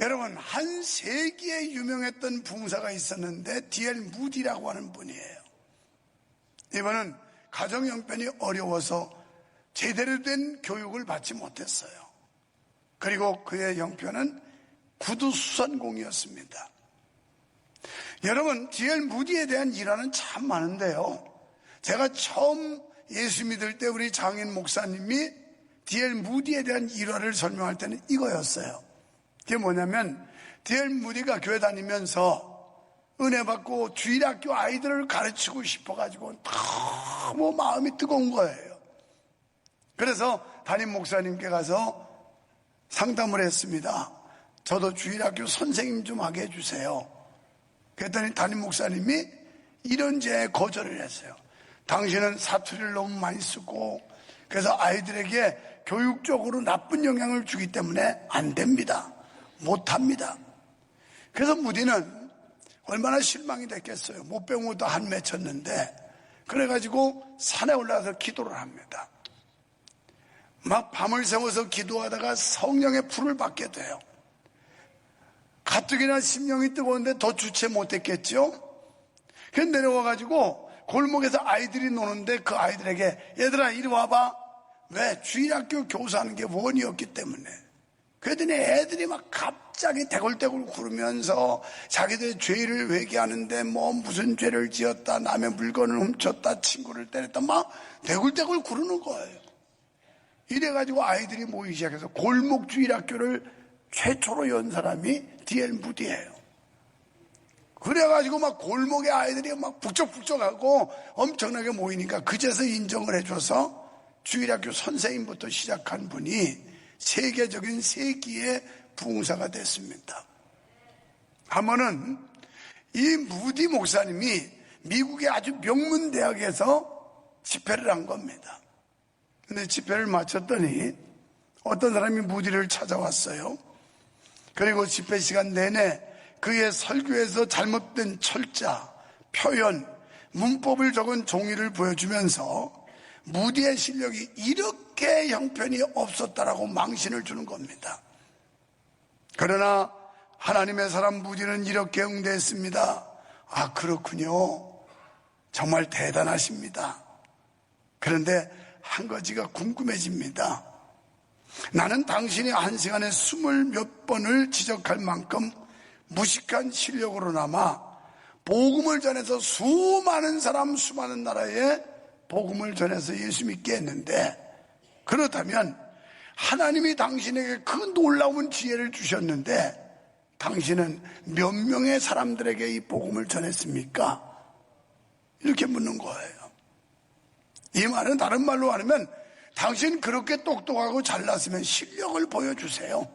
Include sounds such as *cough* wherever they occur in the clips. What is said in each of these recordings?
여러분, 한 세기에 유명했던 붕사가 있었는데, 디엘 무디라고 하는 분이에요. 이분은 가정 형편이 어려워서 제대로 된 교육을 받지 못했어요. 그리고 그의 형편은 구두수선공이었습니다. 여러분, 디엘 무디에 대한 일화는 참 많은데요. 제가 처음 예수 믿을 때 우리 장인 목사님이 디엘 무디에 대한 일화를 설명할 때는 이거였어요. 그게 뭐냐면 디엘 무디가 교회 다니면서 은혜 받고 주일학교 아이들을 가르치고 싶어가지고 너무 마음이 뜨거운 거예요. 그래서 담임 목사님께 가서 상담을 했습니다. 저도 주일학교 선생님 좀 하게 해주세요. 그랬더니 담임 목사님이 이런 제에 거절을 했어요. 당신은 사투리를 너무 많이 쓰고 그래서 아이들에게 교육적으로 나쁜 영향을 주기 때문에 안 됩니다. 못합니다. 그래서 무디는 얼마나 실망이 됐겠어요. 못 배운 것도 한 맺혔는데 그래가지고 산에 올라가서 기도를 합니다. 막 밤을 새워서 기도하다가 성령의 불을 받게 돼요. 가뜩이나 심령이 뜨거운데 더 주체 못했겠죠? 그래서 내려와가지고 골목에서 아이들이 노는데 그 아이들에게 얘들아 이리 와봐. 왜? 주일학교 교사하는 게 원이었기 때문에. 그랬더니 애들이 막 갑자기 대굴대굴 구르면서 자기들 죄를 회개하는데 뭐 무슨 죄를 지었다, 남의 물건을 훔쳤다, 친구를 때렸다, 막 대굴대굴 구르는 거예요. 이래가지고 아이들이 모이기 시작해서 골목 주일학교를 최초로 연 사람이 디엘 무디예요. 그래가지고 막 골목에 아이들이 막 북적북적하고 엄청나게 모이니까 그제서 인정을 해줘서 주일학교 선생님부터 시작한 분이 세계적인 세기의 부흥사가 됐습니다. 한 번은 이 무디 목사님이 미국의 아주 명문 대학에서 집회를 한 겁니다. 근데 집회를 마쳤더니 어떤 사람이 무디를 찾아왔어요. 그리고 집회 시간 내내 그의 설교에서 잘못된 철자, 표현, 문법을 적은 종이를 보여주면서 무디의 실력이 이렇게 형편이 없었다라고 망신을 주는 겁니다. 그러나 하나님의 사람 무디는 이렇게 응대했습니다. 아, 그렇군요. 정말 대단하십니다. 그런데 한 가지가 궁금해집니다. 나는 당신이 한 시간에 스물 몇 번을 지적할 만큼 무식한 실력으로나마 복음을 전해서 수많은 사람, 수많은 나라에 복음을 전해서 예수 믿게 했는데 그렇다면 하나님이 당신에게 그 놀라운 지혜를 주셨는데 당신은 몇 명의 사람들에게 이 복음을 전했습니까? 이렇게 묻는 거예요. 이 말은 다른 말로 하면 당신 그렇게 똑똑하고 잘났으면 실력을 보여주세요.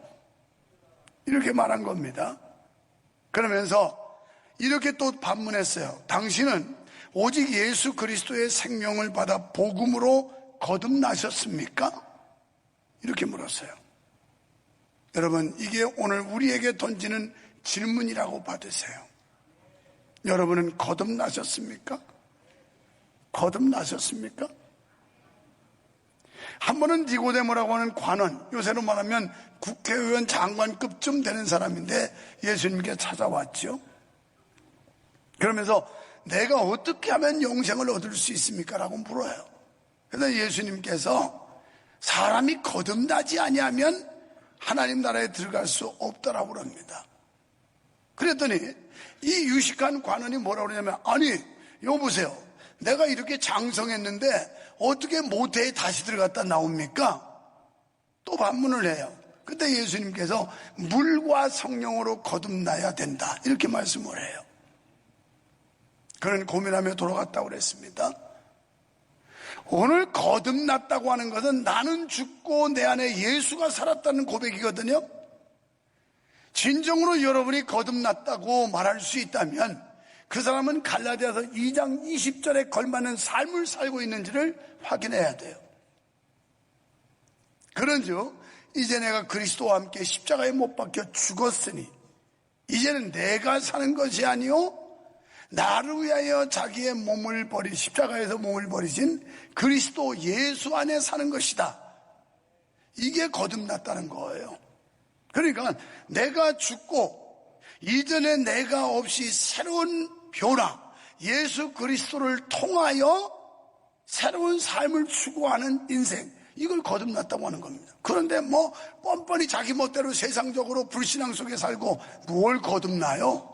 이렇게 말한 겁니다. 그러면서 이렇게 또 반문했어요. 당신은 오직 예수 그리스도의 생명을 받아 복음으로 거듭나셨습니까? 이렇게 물었어요. 여러분, 이게 오늘 우리에게 던지는 질문이라고 받으세요. 여러분은 거듭나셨습니까? 거듭나셨습니까? 한 번은 니고데모라고 하는 관원, 요새로 말하면 국회의원 장관급쯤 되는 사람인데 예수님께 찾아왔죠. 그러면서 내가 어떻게 하면 영생을 얻을 수 있습니까? 라고 물어요. 그래서 예수님께서 사람이 거듭나지 아니하면 하나님 나라에 들어갈 수 없다라고 그럽니다. 그랬더니 이 유식한 관원이 뭐라고 그러냐면 아니 여보세요. 내가 이렇게 장성했는데 어떻게 모태에 다시 들어갔다 나옵니까? 또 반문을 해요. 그때 예수님께서 물과 성령으로 거듭나야 된다. 이렇게 말씀을 해요. 그런 고민하며 돌아갔다고 그랬습니다. 오늘 거듭났다고 하는 것은 나는 죽고 내 안에 예수가 살았다는 고백이거든요. 진정으로 여러분이 거듭났다고 말할 수 있다면 그 사람은 갈라디아서 2장 20절에 걸맞는 삶을 살고 있는지를 확인해야 돼요. 그런즉 이제 내가 그리스도와 함께 십자가에 못 박혀 죽었으니 이제는 내가 사는 것이 아니요 나를 위하여 자기의 몸을 버리 십자가에서 몸을 버리신 그리스도 예수 안에 사는 것이다. 이게 거듭났다는 거예요. 그러니까 내가 죽고 이전에 내가 없이 새로운 변화, 예수 그리스도를 통하여 새로운 삶을 추구하는 인생, 이걸 거듭났다고 하는 겁니다. 그런데 뭐 뻔뻔히 자기 멋대로 세상적으로 불신앙 속에 살고 뭘 거듭나요?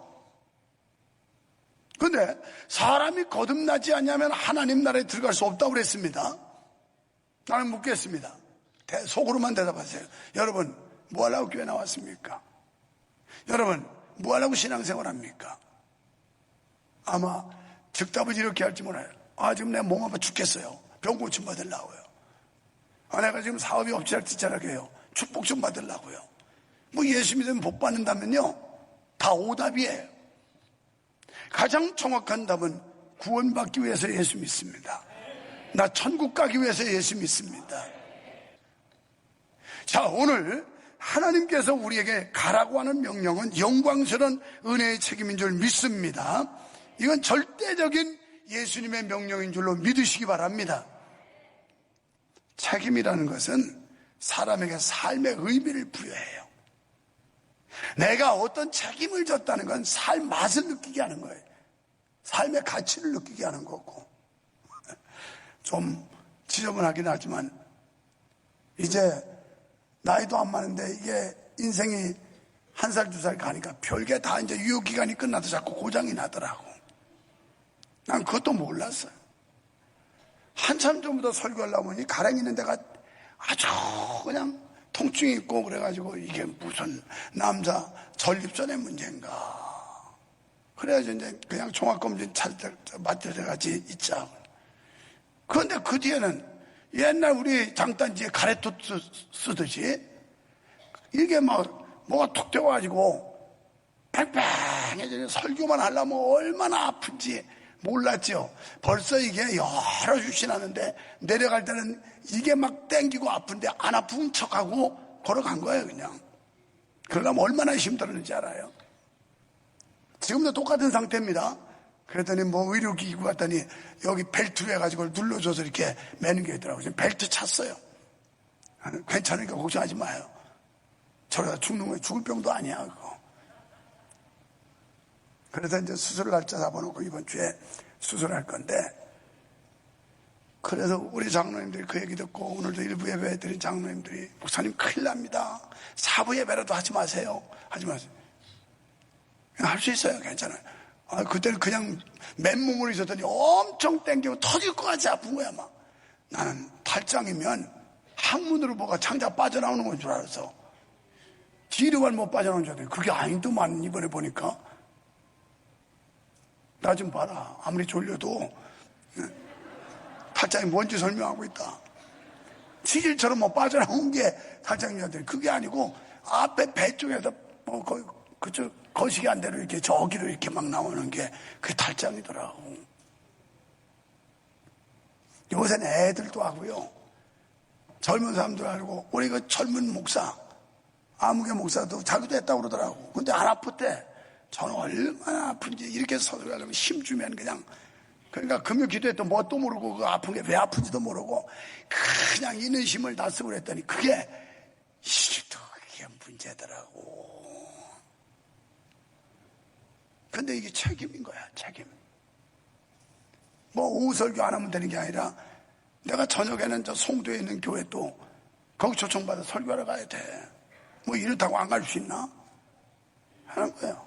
근데 사람이 거듭나지 않냐면 하나님 나라에 들어갈 수 없다고 그랬습니다. 나는 묻겠습니다. 대- 속으로만 대답하세요. 여러분, 뭐 하려고 교회 나왔습니까? 여러분, 뭐 하려고 신앙생활 합니까? 아마 즉답을 이렇게 할지 몰라요. 아, 지금 내 몸 아파 죽겠어요. 병 고침 받으려고요. 아, 내가 지금 사업이 엎치락뒤치락해요. 축복 좀 받으려고요. 뭐 예수 믿으면 복 받는다면요. 다 오답이에요. 가장 정확한 답은 구원받기 위해서 예수 믿습니다. 나 천국 가기 위해서 예수 믿습니다. 자, 오늘 하나님께서 우리에게 가라고 하는 명령은 영광스러운 은혜의 책임인 줄 믿습니다. 이건 절대적인 예수님의 명령인 줄로 믿으시기 바랍니다. 책임이라는 것은 사람에게 삶의 의미를 부여해요. 내가 어떤 책임을 졌다는 건삶 맛을 느끼게 하는 거예요. 삶의 가치를 느끼게 하는 거고. *laughs* 좀 지저분하긴 하지만, 이제 나이도 안 많은데 이게 인생이 한 살, 두 살 가니까 별게 다 이제 유효기간이 끝나도 자꾸 고장이 나더라고. 난 그것도 몰랐어요. 한참 전부터 설교하려고 보니 가랭이 있는 데가 아주 그냥 통증이 있고 그래가지고 이게 무슨 남자 전립선의 문제인가. 그래야지 이제 그냥 종합검진 맞들어가지 있자. 그런데 그 뒤에는 옛날 우리 장단지에 가래토 쓰- 쓰듯이 이게 막 뭐가 툭 뛰어가지고 팽팽해져 설교만 하려면 얼마나 아픈지 몰랐죠. 벌써 이게 여러 주시 나는데 내려갈 때는 이게 막 땡기고 아픈데 안 아픈 척하고 걸어간 거예요 그냥. 그러려면 얼마나 힘들었는지 알아요. 지금도 똑같은 상태입니다. 그랬더니 뭐 의료기구 갔더니 여기 벨트로 해가지고 눌러줘서 이렇게 매는 게 있더라고요. 지금 벨트 찼어요. 괜찮으니까 걱정하지 마요. 저러다 죽는 거예요. 죽을 병도 아니야, 그거. 그래서 이제 수술 날짜 잡아놓고 이번 주에 수술할 건데, 그래서 우리 장로님들이 그 얘기 듣고 오늘도 일부 예배 드린 장로님들이 목사님 큰일 납니다. 사부 예배라도 하지 마세요. 하지 마세요. 할 수 있어요. 괜찮아요. 아, 그때는 그냥 맨몸으로 있었더니 엄청 땡기고 터질 것 같이 아픈 거야, 막. 나는 탈장이면 항문으로 뭐가 창자 빠져나오는 건 줄 알았어. 뒤로만 못 빠져나오는 줄 알았더니 그게 아니더만, 이번에 보니까. 나 좀 봐라. 아무리 졸려도 탈장이 뭔지 설명하고 있다. 치질처럼 뭐 빠져나온 게 탈장이었더니 그게 아니고 앞에 배 쪽에서 뭐 거, 그쪽 거시기 안 대로 이렇게 저기로 이렇게 막 나오는 게 그게 탈장이더라고. 요새는 애들도 하고요. 젊은 사람들 알고 우리 그 젊은 목사 아무개 목사도 자기도 했다고 그러더라고. 근데 안 아프대. 저는 얼마나 아픈지 이렇게 서술하려면 힘 주면 그냥 그러니까 금요 기도했던 뭣도 모르고 그 아픈 게 왜 아픈지도 모르고 그냥 힘을 다 쓰고 그랬더니 그게 그게 문제더라고. 근데 이게 책임인 거야, 책임. 뭐 오후 설교 안 하면 되는 게 아니라 내가 저녁에는 저 송도에 있는 교회 또 거기 초청받아 설교하러 가야 돼. 뭐 이렇다고 안 갈 수 있나? 하는 거예요.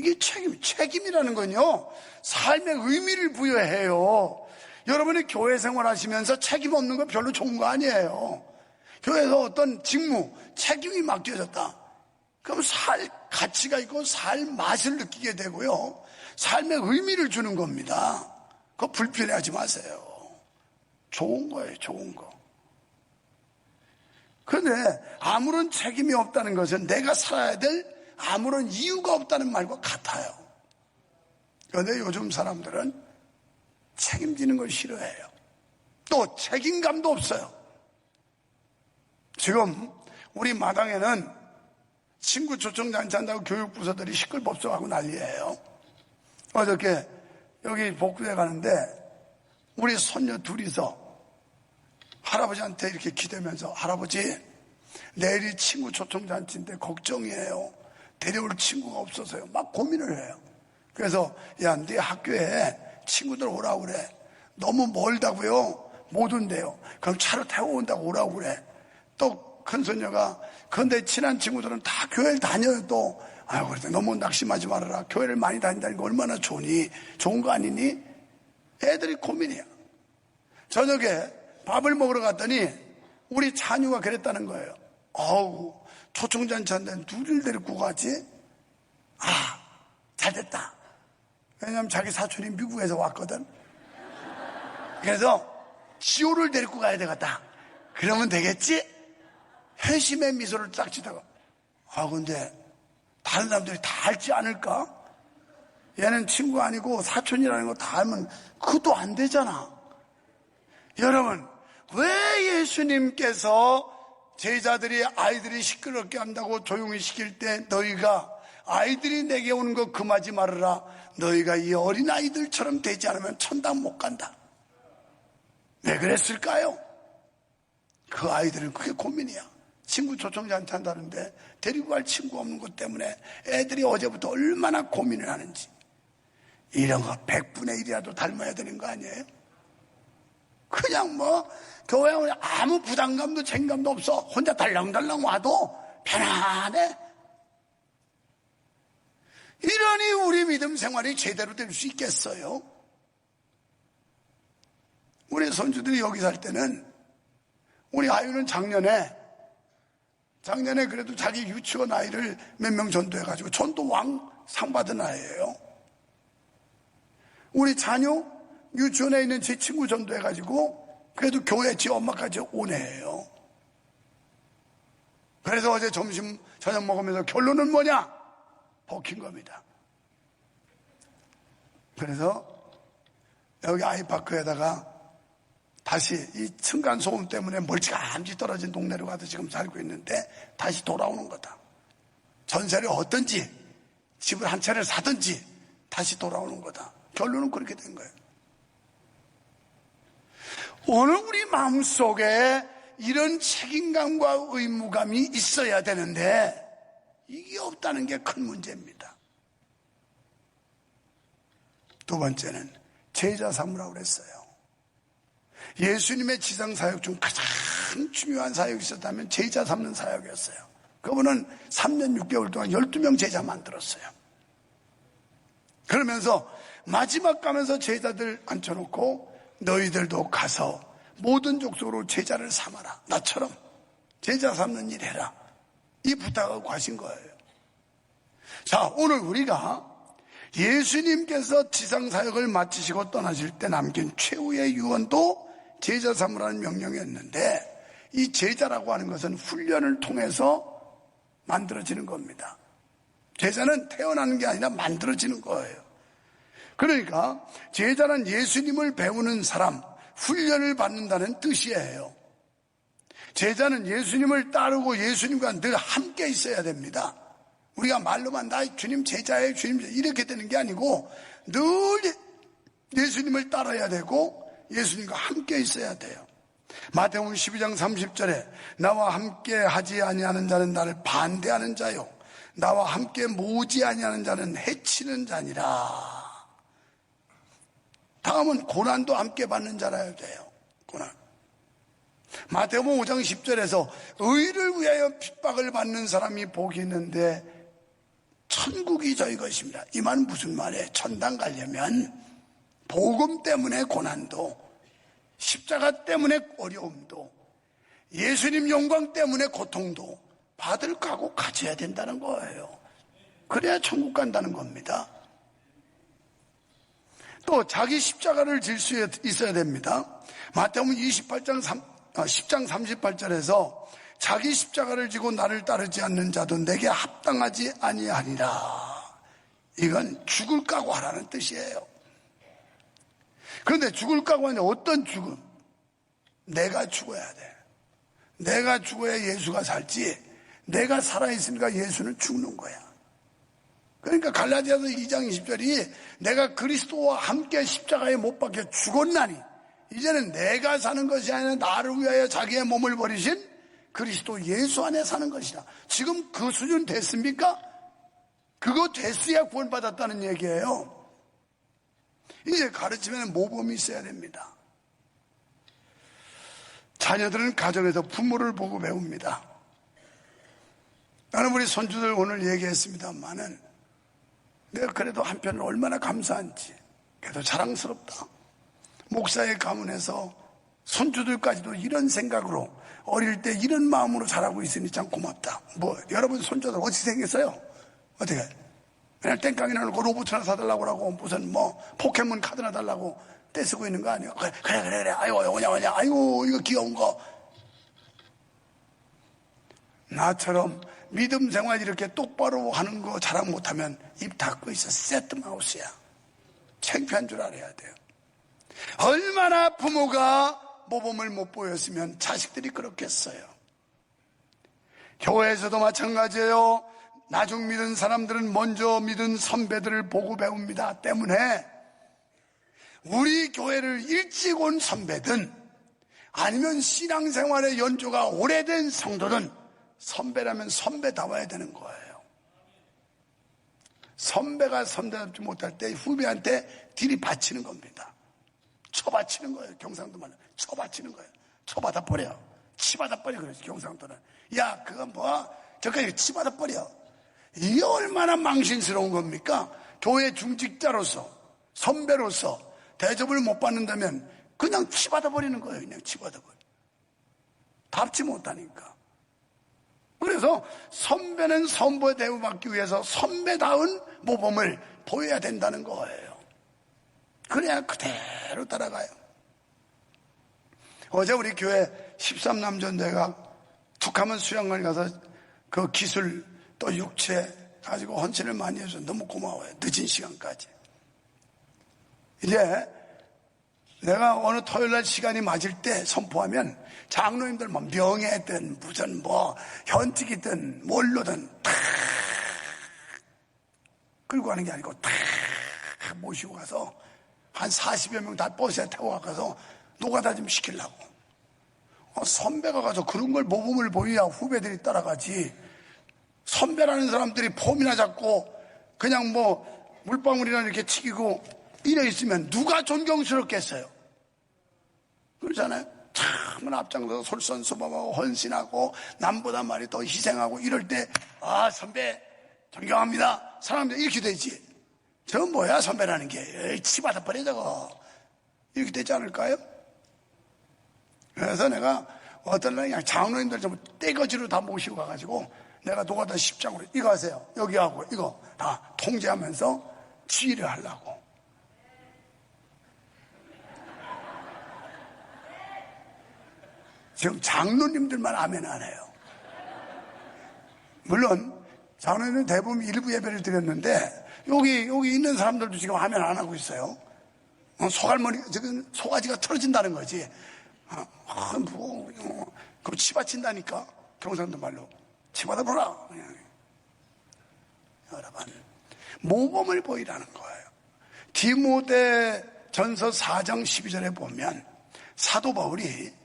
이게 책임, 책임이라는 건요, 삶의 의미를 부여해요. 여러분이 교회 생활 하시면서 책임 없는 거 별로 좋은 거 아니에요. 교회에서 어떤 직무, 책임이 맡겨졌다. 그럼 살 가치가 있고 살 맛을 느끼게 되고요. 삶의 의미를 주는 겁니다. 그거 불편해하지 마세요. 좋은 거예요, 좋은 거. 그런데 아무런 책임이 없다는 것은 내가 살아야 될 아무런 이유가 없다는 말과 같아요. 그런데 요즘 사람들은 책임지는 걸 싫어해요. 또 책임감도 없어요. 지금 우리 마당에는 친구 초청 잔치 한다고 교육부서들이 시끌벅적하고 난리예요. 어저께 여기 복도에 가는데 우리 손녀 둘이서 할아버지한테 이렇게 기대면서 할아버지 내일이 친구 초청잔치인데 걱정이에요. 데려올 친구가 없어서요. 막 고민을 해요. 그래서 야, 네 학교에 친구들 오라고 그래. 너무 멀다고요. 못 온대요. 그럼 차로 태워 온다고 오라고 그래. 또 큰 손녀가 근데 친한 친구들은 다 교회를 다녀요 또. 아유 그래서 너무 낙심하지 말아라. 교회를 많이 다닌다는 게 얼마나 좋니? 좋은 거 아니니? 애들이 고민이야. 저녁에 밥을 먹으러 갔더니 우리 자녀가 그랬다는 거예요. 어우, 초청잔치한데 누를 데리고 가지? 아, 잘 됐다. 왜냐면 자기 사촌이 미국에서 왔거든. 그래서 지호를 데리고 가야 되겠다. 그러면 되겠지? 회심의 미소를 딱 지다가, 아, 근데 다른 사람들이 다 알지 않을까? 얘는 친구 아니고 사촌이라는 거다 알면 그도 안 되잖아. 여러분, 왜 예수님께서 제자들이 아이들이 시끄럽게 한다고 조용히 시킬 때 너희가 아이들이 내게 오는 거 금하지 말아라. 너희가 이 어린 아이들처럼 되지 않으면 천당 못 간다. 왜 그랬을까요? 그 아이들은 그게 고민이야. 친구 초청자 한테 한다는데 데리고 갈 친구 없는 것 때문에 애들이 어제부터 얼마나 고민을 하는지. 이런 거 100분의 1이라도 닮아야 되는 거 아니에요? 그냥 뭐 교회 오면 아무 부담감도 책임감도 없어. 혼자 달랑달랑 와도 편안해. 이러니 우리 믿음 생활이 제대로 될 수 있겠어요? 우리 손주들이 여기 살 때는 우리 아유는 작년에 작년에 그래도 자기 유치원 아이를 몇 명 전도해가지고 전도왕 상 받은 아이예요. 우리 자녀 유치원에 있는 제 친구 전도해가지고 그래도 교회 지 엄마까지 오네요. 그래서 어제 점심 저녁 먹으면서 결론은 뭐냐? 먹힌 겁니다. 그래서 여기 아이파크에다가 다시 이 층간소음 때문에 멀찌감치 떨어진 동네로 가서 지금 살고 있는데 다시 돌아오는 거다. 전세를 얻든지 집을 한 채를 사든지 다시 돌아오는 거다. 결론은 그렇게 된 거예요. 오늘 우리 마음속에 이런 책임감과 의무감이 있어야 되는데 이게 없다는 게 큰 문제입니다. 두 번째는 제자 삼으라고 그랬어요. 예수님의 지상 사역 중 가장 중요한 사역이 있었다면 제자 삼는 사역이었어요. 그분은 3년 6개월 동안 12명 제자 만들었어요. 그러면서 마지막 가면서 제자들 앉혀놓고 너희들도 가서 모든 족속으로 제자를 삼아라. 나처럼 제자 삼는 일 해라. 이 부탁을 하신 거예요. 자, 오늘 우리가 예수님께서 지상 사역을 마치시고 떠나실 때 남긴 최후의 유언도 제자 삼으라는 명령이었는데 이 제자라고 하는 것은 훈련을 통해서 만들어지는 겁니다. 제자는 태어나는 게 아니라 만들어지는 거예요. 그러니까 제자는 예수님을 배우는 사람, 훈련을 받는다는 뜻이에요. 제자는 예수님을 따르고 예수님과 늘 함께 있어야 됩니다. 우리가 말로만 나 주님 제자예요, 주님 이렇게 되는 게 아니고 늘 예수님을 따라야 되고 예수님과 함께 있어야 돼요. 마태복음 12장 30절에 나와 함께 하지 아니하는 자는 나를 반대하는 자요 나와 함께 모지 아니하는 자는 해치는 자니라. 다음은 고난도 함께 받는 자라야 돼요. 고난. 마태복음 5장 10절에서 의를 위하여 핍박을 받는 사람이 복이 있는데 천국이 저희 것입니다. 이 말은 무슨 말이에요? 천당 가려면 복음 때문에 고난도 십자가 때문에 어려움도 예수님 영광 때문에 고통도 받을 각오 가져야 된다는 거예요. 그래야 천국 간다는 겁니다. 또 자기 십자가를 질 수 있어야 됩니다. 마태복음 28장 3, 10장 38절에서 자기 십자가를 지고 나를 따르지 않는 자도 내게 합당하지 아니하리라. 이건 죽을 각오하라는 뜻이에요. 그런데 죽을 각오하는데 어떤 죽음? 내가 죽어야 돼. 내가 죽어야 예수가 살지. 내가 살아있으니까 예수는 죽는 거야. 그러니까 갈라디아서 2장 20절이 내가 그리스도와 함께 십자가에 못 박혀 죽었나니 이제는 내가 사는 것이 아니라 나를 위하여 자기의 몸을 버리신 그리스도 예수 안에 사는 것이다. 지금 그 수준 됐습니까? 그거 됐어야 구원받았다는 얘기예요. 이제 가르치면 모범이 있어야 됩니다. 자녀들은 가정에서 부모를 보고 배웁니다. 나는 우리 손주들 오늘 얘기했습니다만은 내가 그래도 한편으로 얼마나 감사한지 그래도 자랑스럽다. 목사의 가문에서 손주들까지도 이런 생각으로 어릴 때 이런 마음으로 자라고 있으니 참 고맙다. 뭐 여러분 손주들 어떻게 생겼어요? 어떻게? 그냥 땡깡이나 놓고 로봇 하나 사달라고 그러고 무슨 뭐 포켓몬 카드나 달라고 떼쓰고 있는 거 아니에요? 그래 그래 그래, 그래. 아이고 오냐 오냐 아이고 이거 귀여운 거 나처럼 믿음 생활 이렇게 똑바로 하는 거 자랑 못하면 입 닫고 있어. 세트 마우스야. 창피한 줄 알아야 돼요. 얼마나 부모가 모범을 못 보였으면 자식들이 그렇겠어요. 교회에서도 마찬가지예요. 나중 믿은 사람들은 먼저 믿은 선배들을 보고 배웁니다. 때문에 우리 교회를 일찍 온 선배든 아니면 신앙생활의 연조가 오래된 성도든 선배라면 선배다워야 되는 거예요. 선배가 선배답지 못할 때 후배한테 딜이 받치는 겁니다. 쳐받치는 거예요. 경상도 말로. 쳐받치는 거예요. 쳐받아 버려. 치받아 버려. 그러지, 경상도는. 야, 그건 뭐, 저까지 치받아 버려. 이게 얼마나 망신스러운 겁니까? 교회 중직자로서, 선배로서 대접을 못 받는다면 그냥 치받아 버리는 거예요. 그냥 치받아 버려. 답지 못하니까. 그래서 선배는 선배 대우받기 위해서 선배다운 모범을 보여야 된다는 거예요. 그래야 그대로 따라가요. 어제 우리 교회 13남전대가 툭하면 수양관 가서 그 기술 또 육체 가지고 헌신을 많이 해서 너무 고마워요. 늦은 시간까지. 이제 내가 어느 토요일 날 시간이 맞을 때 선포하면 장로님들 뭐 명예든 무슨 뭐 현직이든 뭘로든 다 끌고 가는 게 아니고 다 모시고 가서 한 40여 명 다 버스에 타고 가서 노가다 좀 시키려고. 어, 선배가 가서 그런 걸 모범을 보여야 후배들이 따라가지. 선배라는 사람들이 폼이나 잡고 그냥 뭐 물방울이나 이렇게 튀기고 이래 있으면 누가 존경스럽겠어요? 그렇잖아요? 참은 앞장서서 솔선수범하고 헌신하고 남보다 말이 더 희생하고 이럴 때, 아, 선배, 존경합니다. 사람들 이렇게 되지. 저건 뭐야, 선배라는 게. 치받아 버려, 저거. 이렇게 되지 않을까요? 그래서 내가 어떤 날 그냥 장로님들 좀 떼거지로 다 모시고 가가지고 내가 노가다 십장으로 이거 하세요. 여기 하고 이거 다 통제하면서 지휘를 하려고. 지금 장로님들만 아멘 안 해요. 물론 장로님은 대부분 일부 예배를 드렸는데 여기 여기 있는 사람들도 지금 아멘 안 하고 있어요. 어, 소갈머리 지금 소가지가 틀어진다는 거지. 아, 아, 뭐, 어, 그럼 치받친다니까 경상도 말로 치받아 보라. 여러분 모범을 보이라는 거예요. 디모데 전서 4장 12절에 보면 사도 바울이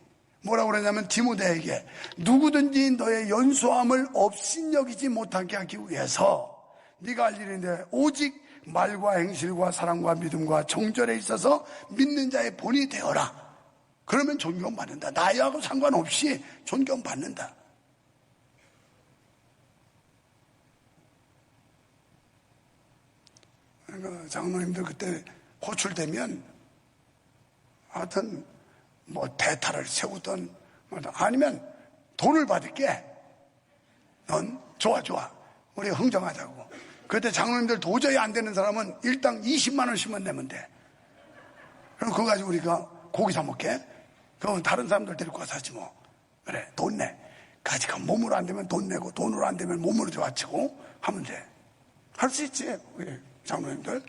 뭐라고 그러냐면 디모데에게 누구든지 너의 연소함을 업신여기지 못하게 하기 위해서 네가 할 일인데 오직 말과 행실과 사랑과 믿음과 정절에 있어서 믿는 자의 본이 되어라. 그러면 존경받는다. 나이하고 상관없이 존경받는다. 그러니까 장로님들 그때 호출되면 하여튼 뭐 대타를 세우던 뭐 아니면 돈을 받을게. 넌 좋아 좋아. 우리 흥정하자고. 그때 장로님들 도저히 안 되는 사람은 일당 20만 원씩만 내면 돼. 그럼 그거 가지고 우리가 고기 사 먹게. 그건 다른 사람들 데리고 가서 하지 뭐. 그래 돈 내. 가지가 몸으로 안 되면 돈 내고 돈으로 안 되면 몸으로 좋아치고 하면 돼. 할 수 있지. 장로님들.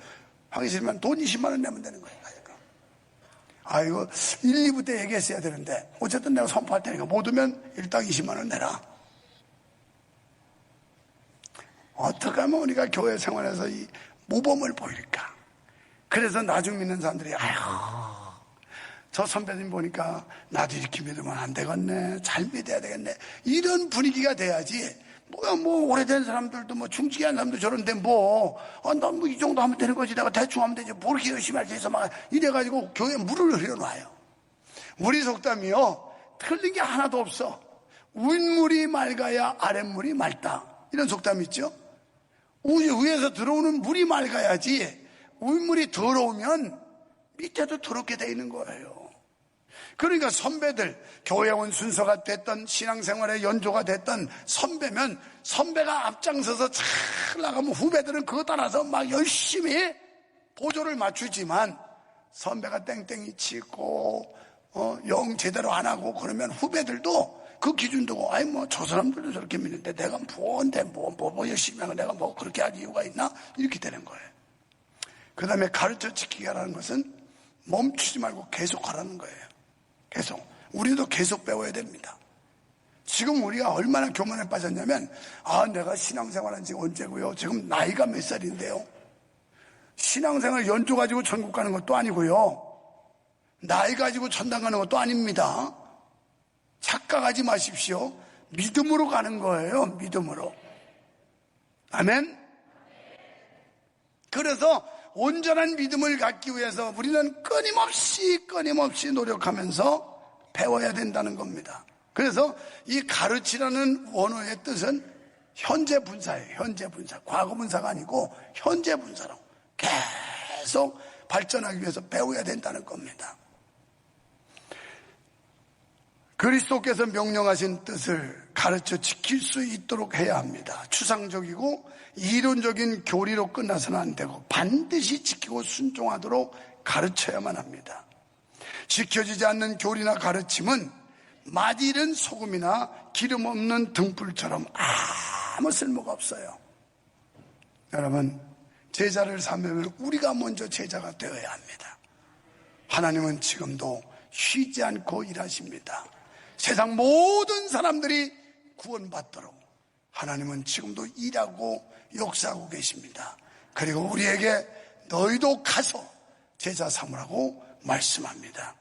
하기 싫으면 돈 20만 원 내면 되는 거야. 아, 이거 1, 2부 때 얘기했어야 되는데, 어쨌든 내가 선포할 테니까 못 오면 일당 20만원 내라. 어떻게 하면 우리가 교회 생활에서 이 모범을 보일까? 그래서 나중 믿는 사람들이, 아휴, 저 선배님 보니까 나도 이렇게 믿으면 안 되겠네. 잘 믿어야 되겠네. 이런 분위기가 돼야지. 뭐야, 뭐, 오래된 사람들도 뭐, 중직한 사람도 저런데 뭐, 아, 정도 하면 되는 거지. 내가 대충 하면 되지. 뭐 이렇게 열심히 할지 해서 막 이래가지고 교회에 물을 흘려놔요. 우리 속담이요. 틀린 게 하나도 없어. 윗물이 맑아야 아랫물이 맑다. 이런 속담 있죠? 위- 위에서 들어오는 물이 맑아야지 윗물이 더러우면 밑에도 더럽게 돼 있는 거예요. 그러니까 선배들, 교회 온 순서가 됐던 신앙생활의 연조가 됐던 선배면 선배가 앞장서서 잘 나가면 후배들은 그거 따라서 막 열심히 보조를 맞추지만 선배가 땡땡이 치고 어, 영 제대로 안 하고 그러면 후배들도 그 기준 두고 아이 뭐 저 사람들도 저렇게 믿는데 내가 뭔데 뭐, 뭐, 뭐 열심히 하고 내가 뭐 그렇게 할 이유가 있나 이렇게 되는 거예요. 그 다음에 가르쳐 지키기라는 것은 멈추지 말고 계속 하라는 거예요. 계속. 우리도 계속 배워야 됩니다. 지금 우리가 얼마나 교만에 빠졌냐면, 아, 내가 신앙생활 한 지 언제고요? 지금 나이가 몇 살인데요? 신앙생활 연조 가지고 천국 가는 것도 아니고요. 나이 가지고 천당 가는 것도 아닙니다. 착각하지 마십시오. 믿음으로 가는 거예요. 믿음으로. 아멘? 그래서 온전한 믿음을 갖기 위해서 우리는 끊임없이 끊임없이 노력하면서 배워야 된다는 겁니다. 그래서 이 가르치라는 원어의 뜻은 현재 분사예요. 현재 분사. 과거 분사가 아니고 현재 분사로 계속 발전하기 위해서 배워야 된다는 겁니다. 그리스도께서 명령하신 뜻을 가르쳐 지킬 수 있도록 해야 합니다. 추상적이고 이론적인 교리로 끝나서는 안 되고 반드시 지키고 순종하도록 가르쳐야만 합니다. 지켜지지 않는 교리나 가르침은 맛이른 소금이나 기름 없는 등불처럼 아무 쓸모가 없어요. 여러분, 제자를 삼으면 우리가 먼저 제자가 되어야 합니다. 하나님은 지금도 쉬지 않고 일하십니다. 세상 모든 사람들이 구원받도록 하나님은 지금도 일하고 역사하고 계십니다. 그리고 우리에게 너희도 가서 제자 삼으라고 말씀합니다.